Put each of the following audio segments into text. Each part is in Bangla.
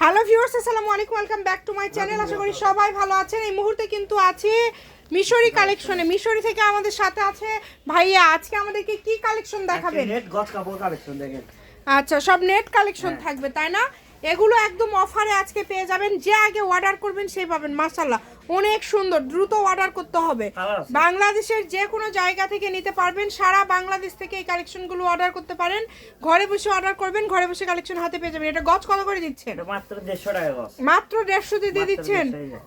হ্যালো ভিউয়ার্স আসসালামু আলাইকুম welcome back to my channel আশা করি সবাই ভালো আছেন এই মুহূর্তে কিন্তু আছে মিশরি কালেকশনে মিশরি থেকে আমাদের সাথে আছে ভাইয়া আজকে আমাদেরকে কি কালেকশন দেখাবেন নেট গজ কাপড় কালেকশন দেখেন আচ্ছা সব নেট কালেকশন। থাকবে তাই না এগুলো একদম অফারে আজকে পেয়ে যাবেন। যে আগে অর্ডার করবেন সেই পাবেন মাশাল্লাহ অনেক সুন্দর দ্রুত অর্ডার করতে হবে। বাংলাদেশের যে কোনো জায়গা থেকে নিতে পারবেন সারা বাংলাদেশ থেকে এই কালেকশনগুলো অর্ডার করতে পারেন। ঘরে বসে অর্ডার করবেন ঘরে বসে কালেকশন হাতে পেয়ে যাবেন। এটা গজ কত করে দিচ্ছেন? মাত্র দেড়শো টাকা মাত্র দেড়শো দিয়ে দিচ্ছেন? 150 এই যে।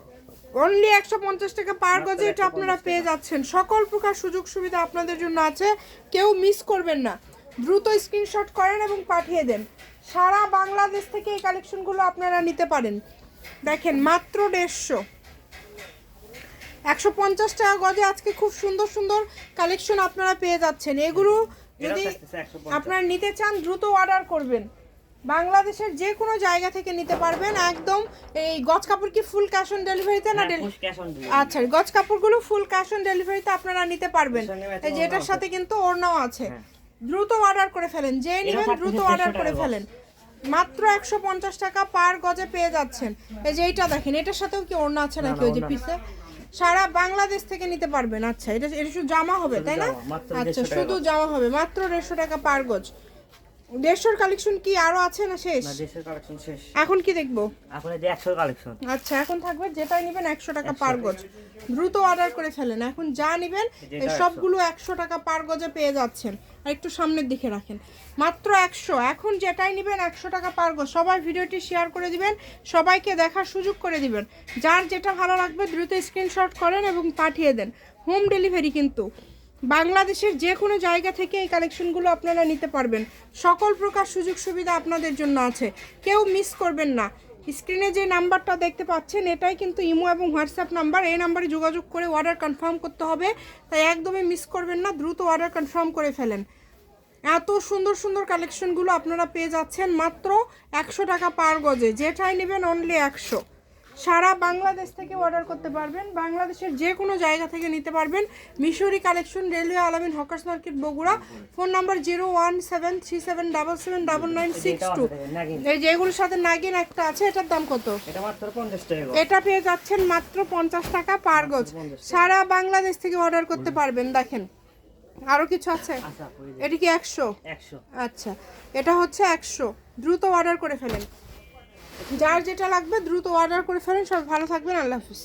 অনলি একশো পঞ্চাশ টাকা পার গজে এটা আপনারা পেয়ে যাচ্ছেন। সকল প্রকার সুযোগ সুবিধা আপনাদের জন্য আছে। কেউ মিস করবেন না। দ্রুত স্ক্রিনশট করেন এবং পাঠিয়ে দেন। সারা বাংলাদেশ থেকে এই কালেকশনগুলো আপনারা নিতে পারেন। দেখেন মাত্র দেড়শো। একশো পঞ্চাশ টাকা গজে আজকে খুব সুন্দর সুন্দর কালেকশন আপনারা পেয়ে যাচ্ছেন। এগুলো যদি আপনারা নিতে চান দ্রুত অর্ডার করবেন। বাংলাদেশের যে কোনো জায়গা থেকে নিতে পারবেন। একদম এই গজ কাপড় কি ফুল ক্যাশ অন ডেলিভারিতে না হ্যাঁ। আচ্ছা গজ কাপড়গুলো ফুল ক্যাশ অন ডেলিভারিতে আপনারা নিতে পারবেন। এর সঙ্গে matching এই যে এটার ওড়নাও সাথে কিন্তু ওড়নাও আছে। হ্যাঁ। দ্রুত অর্ডার করে ফেলেন। যে নেবেন দ্রুত অর্ডার করে ফেলেন। মাত্র একশো পঞ্চাশ টাকা পার গজে পেয়ে যাচ্ছেন। এই যে এইটা দেখেন এটার সাথেও কি অন্য আছে নাকি ওই যে পিসে সারা বাংলাদেশ থেকে নিতে পারবেন। আচ্ছা এটা এটা শুধু জামা হবে তাই না? আচ্ছা শুধু জামা হবে মাত্র দেড়শো টাকা পার গজ। দেড়শোর কালেকশন কি আরও আছে না শেষ? না দেশের কালেকশন শেষ। এখন কি দেখব? এখন এই যে একশো কালেকশন আচ্ছা এখন থাকবে যেটাই নেবেন একশো টাকা পার গজ। দ্রুত অর্ডার করে ফেলেন। এখন যা নেবেন সবগুলো একশো টাকা পার গজে পেয়ে যাচ্ছেন। আর একটু সামনের দিকে রাখেন। মাত্র একশো। এখন যেটাই নেবেন একশো টাকা পার গজ। সবাই ভিডিওটি শেয়ার করে দিবেন। সবাইকে দেখার সুযোগ করে দিবেন। যার যেটা ভালো লাগবে দ্রুত স্ক্রিনশট করেন এবং পাঠিয়ে দেন। হোম ডেলিভারি কিন্তু বাংলাদেশের যে কোনো জায়গা থেকে এই কালেকশনগুলো আপনারা নিতে পারবেন। সকল প্রকার সুযোগ সুবিধা আপনাদের জন্য আছে। কেউ মিস করবেন না। স্ক্রিনে যে নাম্বারটা দেখতে পাচ্ছেন, এটাই কিন্তু ইমো এবং হোয়াটসঅ্যাপ নাম্বার। এই নাম্বারে যোগাযোগ করে অর্ডার কনফার্ম করতে হবে। তাই একদমই মিস করবেন না, দ্রুত অর্ডার কনফার্ম করে ফেলেন। এত সুন্দর সুন্দর কালেকশনগুলো আপনারা পেয়ে যাচ্ছেন মাত্র একশো টাকা পার গজে। যেটাই নেবেন অনলি একশো। সারা বাংলাদেশ থেকে অর্ডার করতে পারবেন। বাংলাদেশের যে কোনো জায়গা থেকে নিতে পারবেন। Mishri collection railway Alamin hawkers market Bogura. Phone number zero one seven three seven double seven double nine six two. এই যে এগুলোর সাথে নাগিন একটা আছে এটার দাম কত? এটা পেয়ে যাচ্ছেন মাত্র পঞ্চাশ টাকা পার গজ। সারা বাংলাদেশ থেকে অর্ডার করতে পারবেন দেখেন। আরও কিছু আছে? আচ্ছা এটা কি একশো? একশো। আচ্ছা এটা হচ্ছে একশো। দ্রুত অর্ডার করে ফেলেন। যার যেটা লাগবে দ্রুত অর্ডার করে ফেলেন সব ভালো থাকবেন আল্লাহ হাফিজ।